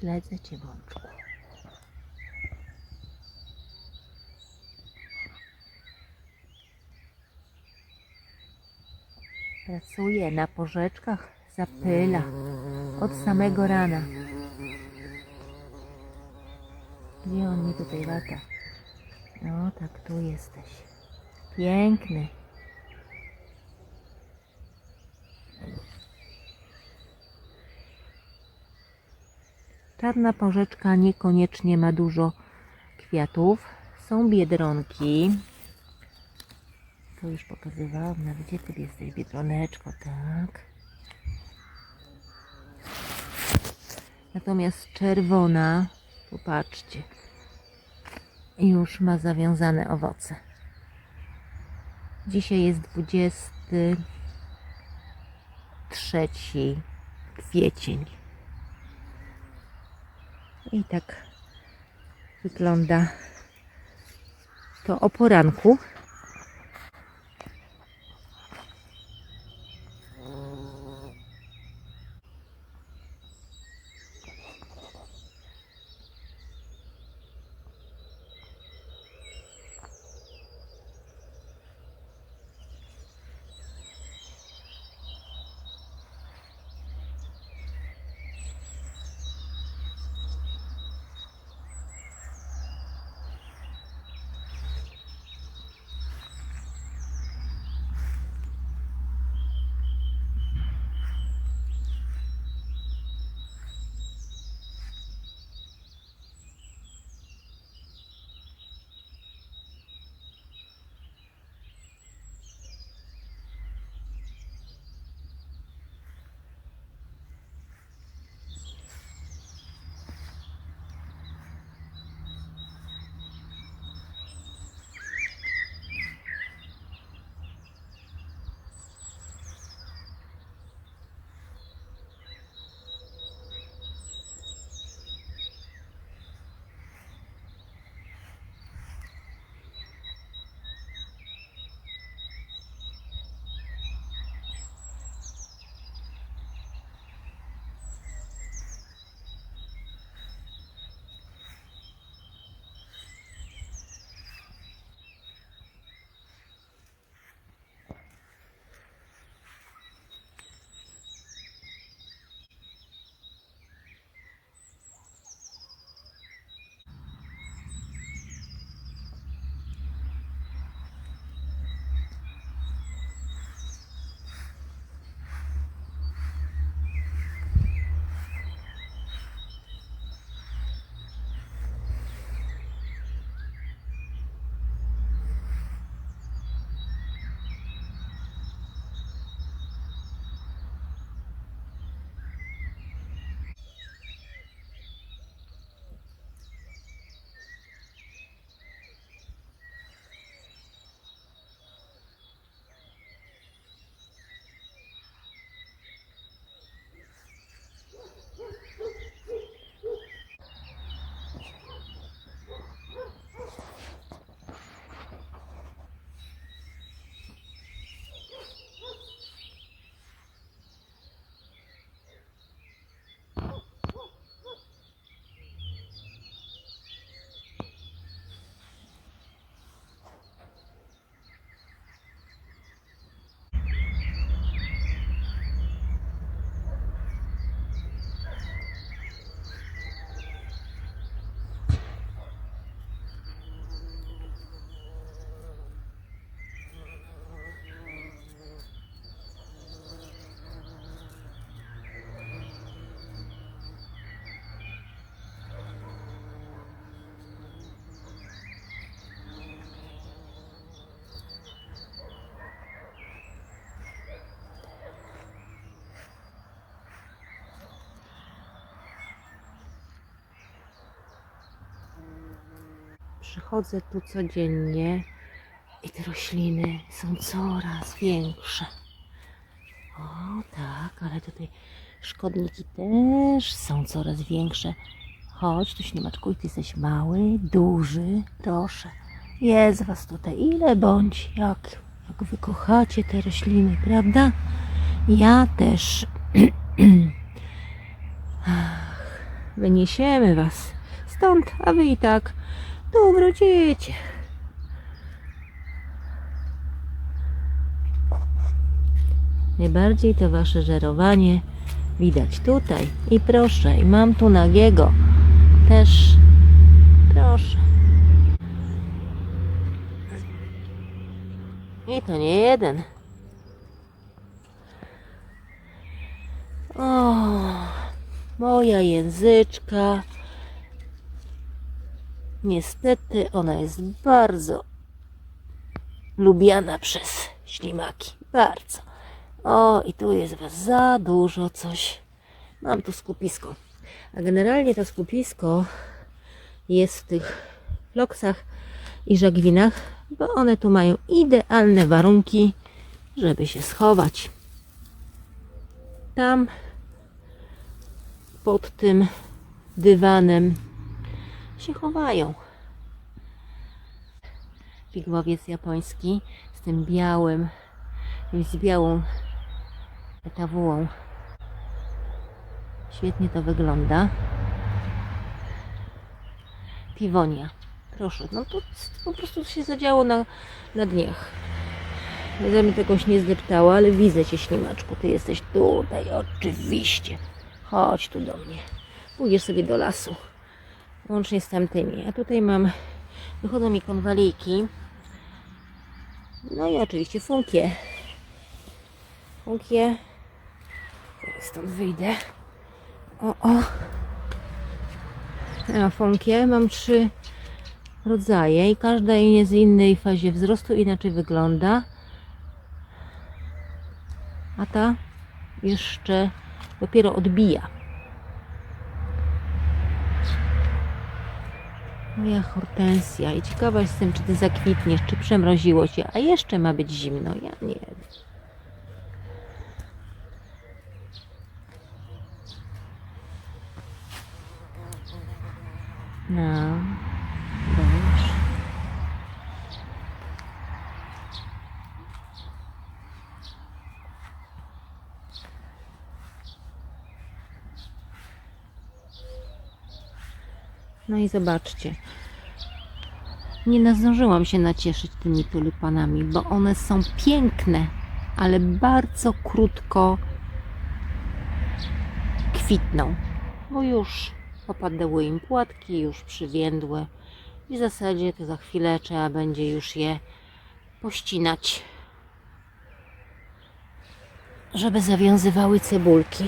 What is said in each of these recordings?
Śledzę cię, bączku. Pracuje na porzeczkach, zapyla od samego rana. Gdzie on mi tutaj lata? No, tak tu jesteś. Piękny. Czarna porzeczka niekoniecznie ma dużo kwiatów. Są biedronki. To już pokazywałam, nawet gdzie ty jesteś, biedroneczko, tak. Natomiast czerwona, popatrzcie, już ma zawiązane owoce. Dzisiaj jest 23 kwiecień. I tak wygląda to o poranku. Przychodzę tu codziennie i te rośliny są coraz większe. O tak, ale tutaj szkodniki też są coraz większe. Chodź, tu ślimaczku, i ty jesteś mały, duży, proszę. Jest was tutaj ile bądź, jak, jak wy kochacie te rośliny, prawda? Ja też. Ach, wyniesiemy was stąd, a wy i tak tu wrócicie. Najbardziej to wasze żerowanie widać tutaj. I proszę, i mam tu nagiego. Też proszę. I to nie jeden. O, moja języczka. Niestety ona jest bardzo lubiana przez ślimaki. Bardzo. O, i tu jest was za dużo coś. Mam tu skupisko. A generalnie to skupisko jest w tych floksach i żagwinach, bo one tu mają idealne warunki, żeby się schować. Tam pod tym dywanem się chowają. Figłowiec japoński z tym białym, z białą etawułą. Świetnie to wygląda. Piwonia. Proszę, no to po prostu się zadziało na, na dniach. Ja mi tegoś nie zdeptała, ale widzę Cię, ślimaczku. Ty jesteś tutaj, oczywiście. Chodź tu do mnie. Pójdziesz sobie do lasu. Łącznie z tamtymi. A tutaj mam, wychodzą mi konwalijki. No i oczywiście funkie. Funkie. Stąd wyjdę. O, o. A funkie mam trzy rodzaje i każda jest w innej fazie wzrostu, inaczej wygląda. A ta jeszcze dopiero odbija. Moja hortensja. I ciekawa jestem, czy ty zakwitniesz, czy przemroziło się, a jeszcze ma być zimno. Ja nie wiem. No, dobrze. No i zobaczcie. Nie nazdążyłam się nacieszyć tymi tulipanami, bo one są piękne, ale bardzo krótko kwitną, bo już opadły im płatki, już przywiędły i w zasadzie to za chwilę trzeba będzie już je pościnać, żeby zawiązywały cebulki.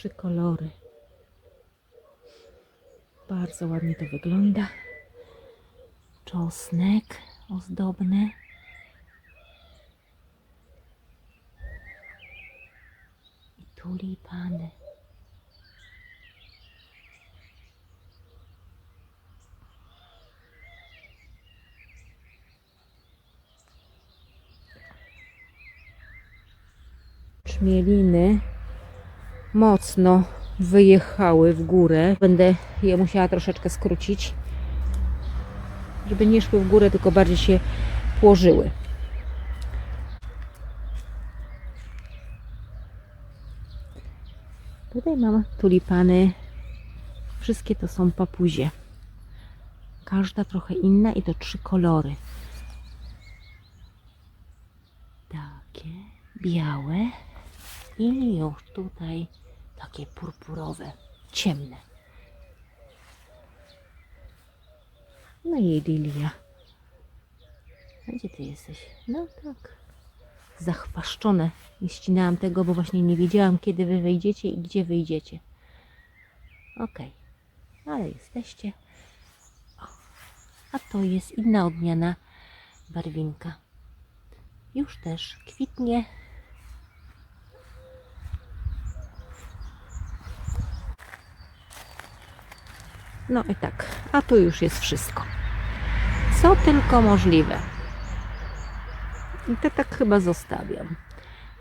Trzy kolory. Bardzo ładnie to wygląda. Czosnek ozdobny. I tulipany. Czmieliny mocno wyjechały w górę. Będę je musiała troszeczkę skrócić, żeby nie szły w górę, tylko bardziej się położyły. Tutaj mam tulipany. Wszystkie to są papuzie. Każda trochę inna i to trzy kolory. Takie białe i już tutaj takie purpurowe, ciemne. No i lilia. Gdzie ty jesteś? No tak. Zachwaszczone. Nie ścinałam tego, bo właśnie nie wiedziałam, kiedy wy wyjdziecie i gdzie wyjdziecie. Okej. Ale jesteście. O. A to jest inna odmiana barwinka. Już też kwitnie. No i tak, a tu już jest wszystko. Co tylko możliwe. I to tak chyba zostawiam.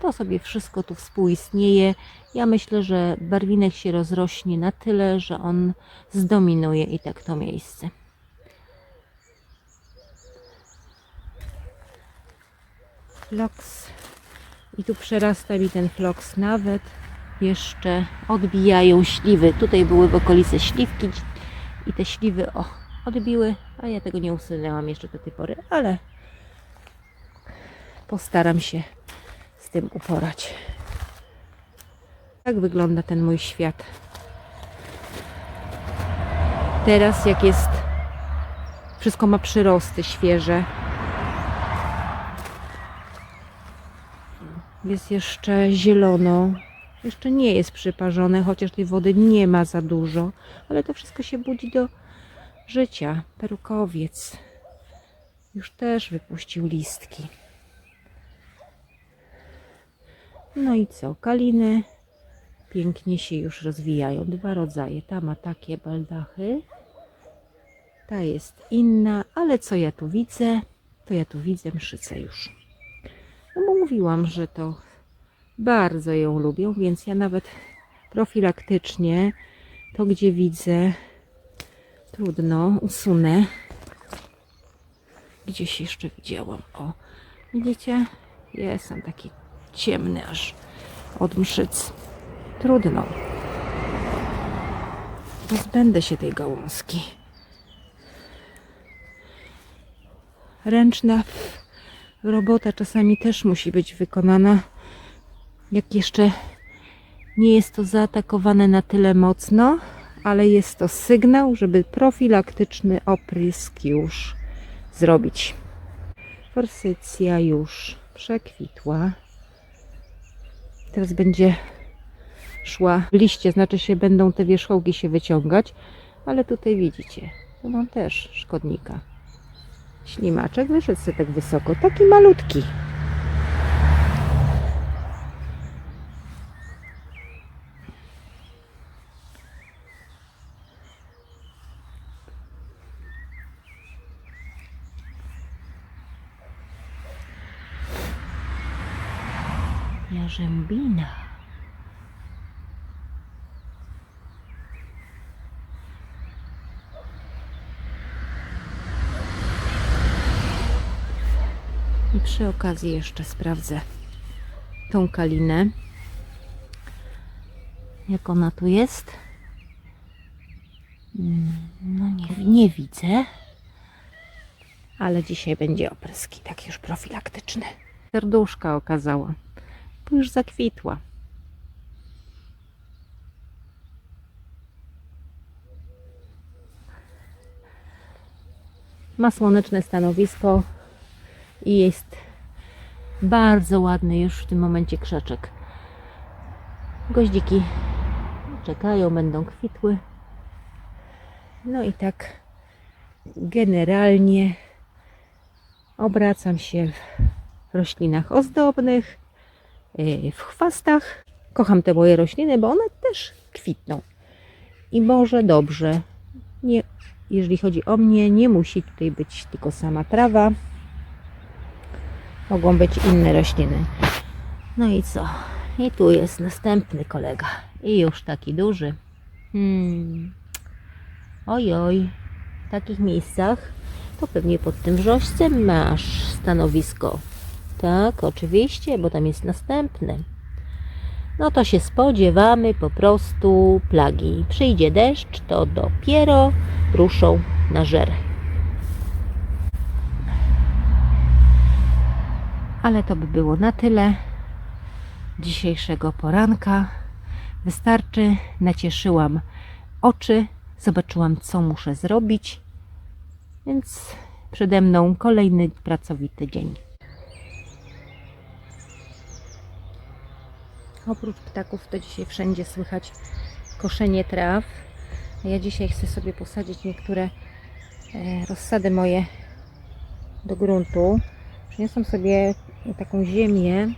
To sobie wszystko tu współistnieje. Ja myślę, że barwinek się rozrośnie na tyle, że on zdominuje i tak to miejsce. Floks. I tu przerasta mi ten floks nawet. Jeszcze odbijają śliwy. Tutaj były w okolicy śliwki i te śliwy o, odbiły, a ja tego nie usunęłam jeszcze do tej pory, ale postaram się z tym uporać. Tak wygląda ten mój świat. Teraz jak jest wszystko ma przyrosty świeże. Jest jeszcze zielono. Jeszcze nie jest przyparzone, chociaż tej wody nie ma za dużo, ale to wszystko się budzi do życia. Perukowiec już też wypuścił listki. No i co? Kaliny pięknie się już rozwijają. Dwa rodzaje. Ta ma takie baldachy. Ta jest inna, ale co ja tu widzę? To ja tu widzę mszycę już. No bo mówiłam, że to bardzo ją lubią, więc ja nawet profilaktycznie to, gdzie widzę, trudno, usunę. Gdzieś jeszcze widziałam. O, widzicie? Jest taki ciemny aż od mszyc. Trudno. Pozbędę się tej gałązki. Ręczna robota czasami też musi być wykonana jak jeszcze nie jest to zaatakowane na tyle mocno, ale jest to sygnał, żeby profilaktyczny oprysk już zrobić. Forsycja już przekwitła. Teraz będzie szła liście, znaczy się będą te wierzchołki się wyciągać, ale tutaj widzicie, tu mam też szkodnika. Ślimaczek wyszedł sobie tak wysoko, taki malutki. Jarzębina. I przy okazji jeszcze sprawdzę tą kalinę. Jak ona tu jest? Mm, No nie, nie widzę. Ale dzisiaj będzie opryski, tak już profilaktyczny. Serduszka okazała bo już zakwitła. Ma słoneczne stanowisko i jest bardzo ładny już w tym momencie krzaczek. Goździki czekają, będą kwitły. No i tak generalnie obracam się w roślinach ozdobnych w chwastach. Kocham te moje rośliny, bo one też kwitną. I może dobrze. Nie, jeżeli chodzi o mnie, nie musi tutaj być tylko sama trawa. Mogą być inne rośliny. No i co? I tu jest następny kolega. I już taki duży. Hmm. Oj, oj. W takich miejscach to pewnie pod tym wrzoścem masz stanowisko. Tak, oczywiście, bo tam jest następny. No to się spodziewamy po prostu plagi. Przyjdzie deszcz, to dopiero ruszą na żer. Ale to by było na tyle dzisiejszego poranka. Wystarczy, nacieszyłam oczy, zobaczyłam, co muszę zrobić, więc przede mną kolejny pracowity dzień. Oprócz ptaków to dzisiaj wszędzie słychać koszenie traw. Ja dzisiaj chcę sobie posadzić niektóre e, rozsady moje do gruntu. Przyniosłam sobie taką ziemię.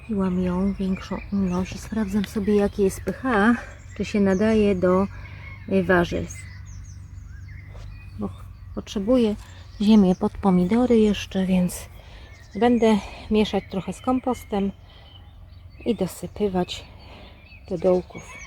Kupiłam ją, większą ilość i sprawdzam sobie jaki jest pH, czy się nadaje do e, warzyw. Bo potrzebuję ziemię pod pomidory jeszcze, więc Będę mieszać trochę z kompostem i dosypywać do dołków.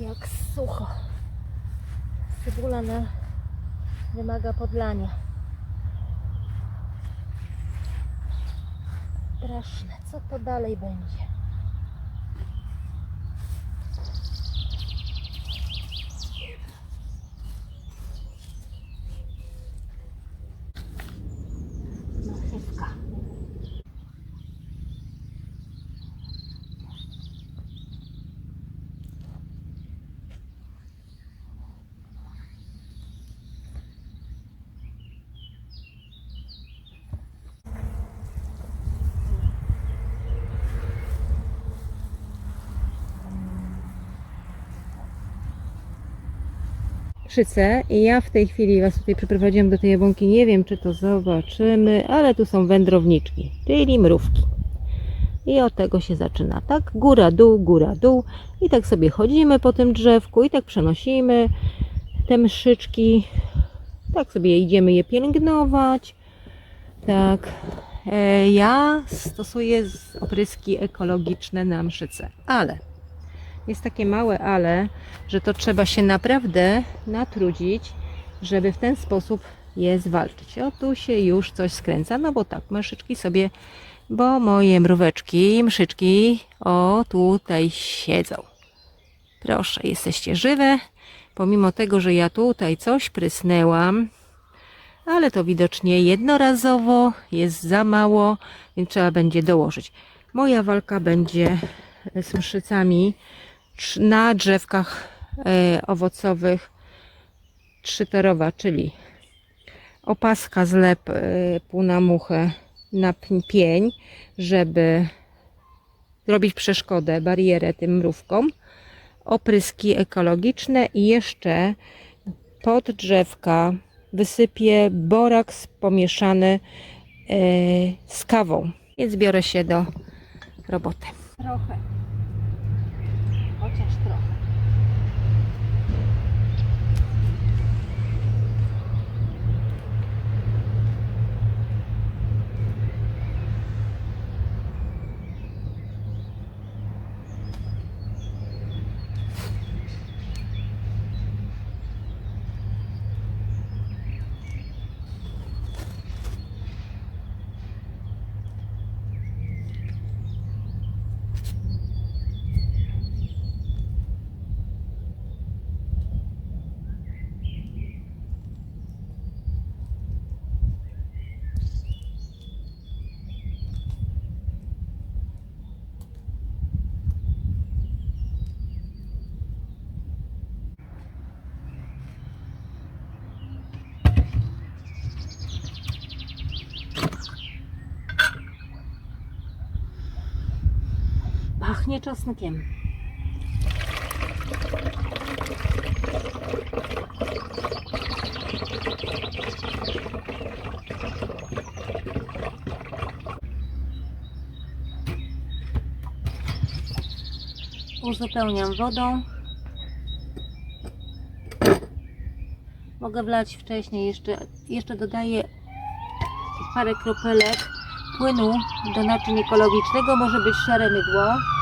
Jak sucho. Cebula na wymaga podlania. Straszne. Co to dalej będzie? Szycę i ja w tej chwili Was tutaj przyprowadziłam do tej jabłonki. Nie wiem, czy to zobaczymy, ale tu są wędrowniczki, czyli mrówki. I od tego się zaczyna, tak? Góra, dół, góra, dół. I tak sobie chodzimy po tym drzewku i tak przenosimy te myszyczki. Tak sobie idziemy je pielęgnować. Tak. E, Ja stosuję opryski ekologiczne na mszyce, ale jest takie małe ale, że to trzeba się naprawdę natrudzić, żeby w ten sposób je zwalczyć. O, tu się już coś skręca, no bo tak, myszyczki sobie, bo moje mróweczki, mszyczki, o, tutaj siedzą. Proszę, jesteście żywe, pomimo tego, że ja tutaj coś prysnęłam, ale to widocznie jednorazowo jest za mało, więc trzeba będzie dołożyć. Moja walka będzie z mszycami na drzewkach e, owocowych trzytorowa, czyli opaska zlep e, pół na muchę na pień, żeby zrobić przeszkodę, barierę tym mrówkom, opryski ekologiczne i jeszcze pod drzewka wysypię boraks pomieszany e, z kawą. Więc biorę się do roboty. Trochę. Chociaż trochę. Pachnie czosnkiem. Uzupełniam wodą. Mogę wlać wcześniej, jeszcze, jeszcze dodaję parę kropelek płynu do naczyń ekologicznego. Może być szare mydło.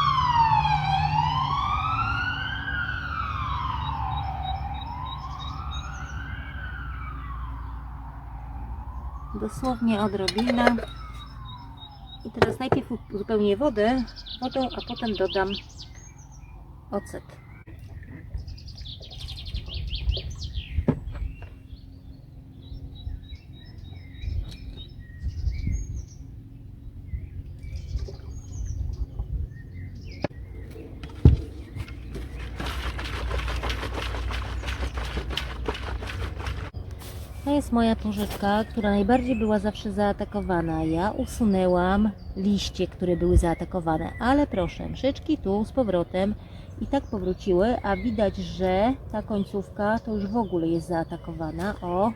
Dosłownie odrobinę. I teraz najpierw uzupełnię wodę wodą, a potem dodam ocet. Jest moja porzeczka, która najbardziej była zawsze zaatakowana. Ja usunęłam liście, które były zaatakowane, ale proszę, mszyczki tu z powrotem i tak powróciły, a widać, że ta końcówka to już w ogóle jest zaatakowana. O,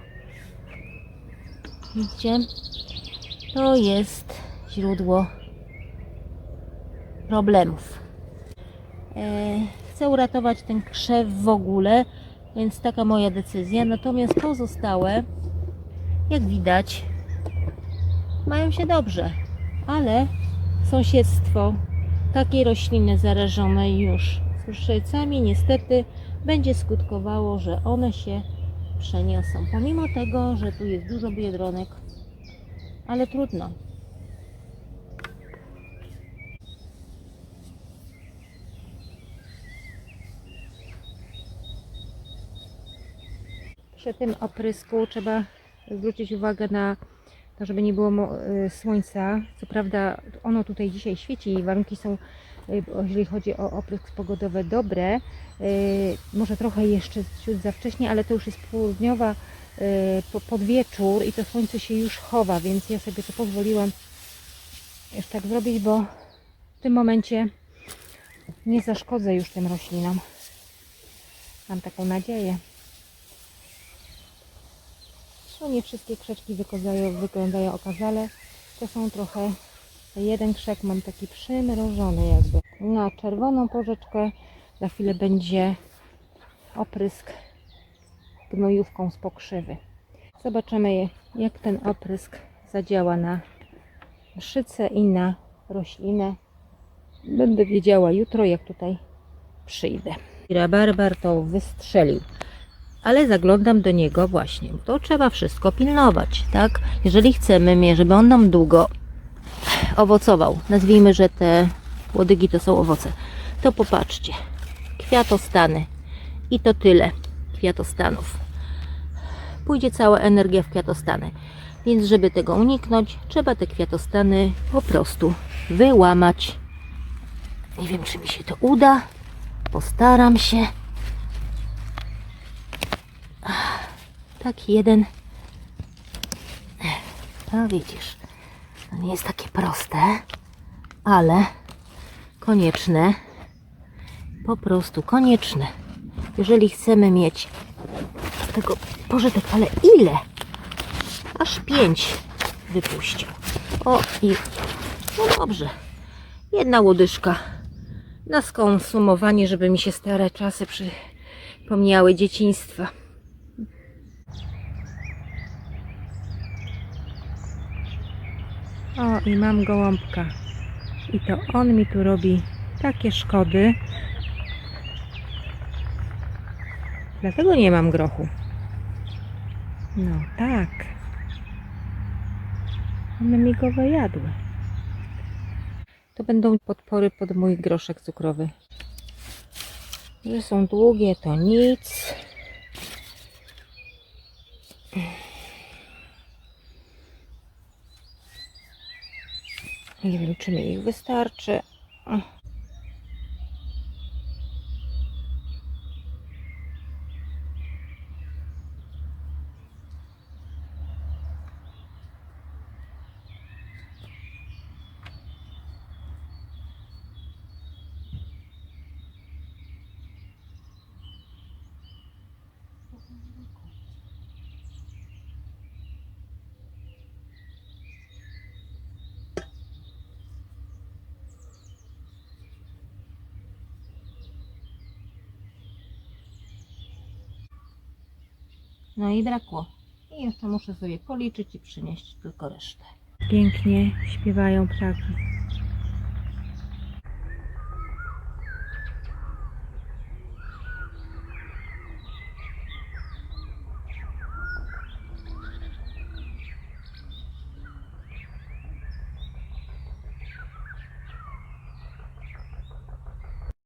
widzicie? To jest źródło problemów. E, chcę uratować ten krzew w ogóle, więc taka moja decyzja. Natomiast pozostałe, jak widać, mają się dobrze, ale sąsiedztwo takiej rośliny zarażonej już cukrzycami niestety będzie skutkowało, że one się przeniosą. Pomimo tego, że tu jest dużo biedronek, ale trudno. Przy tym oprysku trzeba zwrócić uwagę na to, żeby nie było y, słońca. Co prawda ono tutaj dzisiaj świeci i warunki są, y, jeżeli chodzi o oprysk pogodowy, dobre. Y, Może trochę jeszcze ciut za wcześnie, ale to już jest południowa y, po- pod wieczór i to słońce się już chowa, więc ja sobie to pozwoliłam już tak zrobić, bo w tym momencie nie zaszkodzę już tym roślinom. Mam taką nadzieję. No nie wszystkie krzeczki wyglądają, wyglądają okazale. To są trochę, jeden krzek mam taki przymrożony jakby. Na czerwoną porzeczkę za chwilę będzie oprysk gnojówką z pokrzywy. Zobaczymy jak ten oprysk zadziała na mszycę i na roślinę. Będę wiedziała jutro jak tutaj przyjdę. Rabarbar to wystrzelił ale zaglądam do niego właśnie. To trzeba wszystko pilnować, tak? Jeżeli chcemy, żeby on nam długo owocował, nazwijmy, że te łodygi to są owoce, to popatrzcie, kwiatostany i to tyle kwiatostanów. Pójdzie cała energia w kwiatostany. Więc żeby tego uniknąć, trzeba te kwiatostany po prostu wyłamać. Nie wiem, czy mi się to uda. Postaram się. Tak, jeden. No widzisz, to nie jest takie proste, ale konieczne. Po prostu konieczne. Jeżeli chcemy mieć tego pożytek, ale ile? Aż pięć wypuścił. O i no dobrze. Jedna łodyżka na skonsumowanie, żeby mi się stare czasy przypomniały dzieciństwa. O, i mam gołąbka. I to on mi tu robi takie szkody. Dlatego nie mam grochu. No tak. One mi go wyjadły. To będą podpory pod mój groszek cukrowy. Że są długie, to nic. Nie wiem, czy mi ich wystarczy. No i brakło. I jeszcze muszę sobie policzyć i przynieść tylko resztę. Pięknie śpiewają ptaki.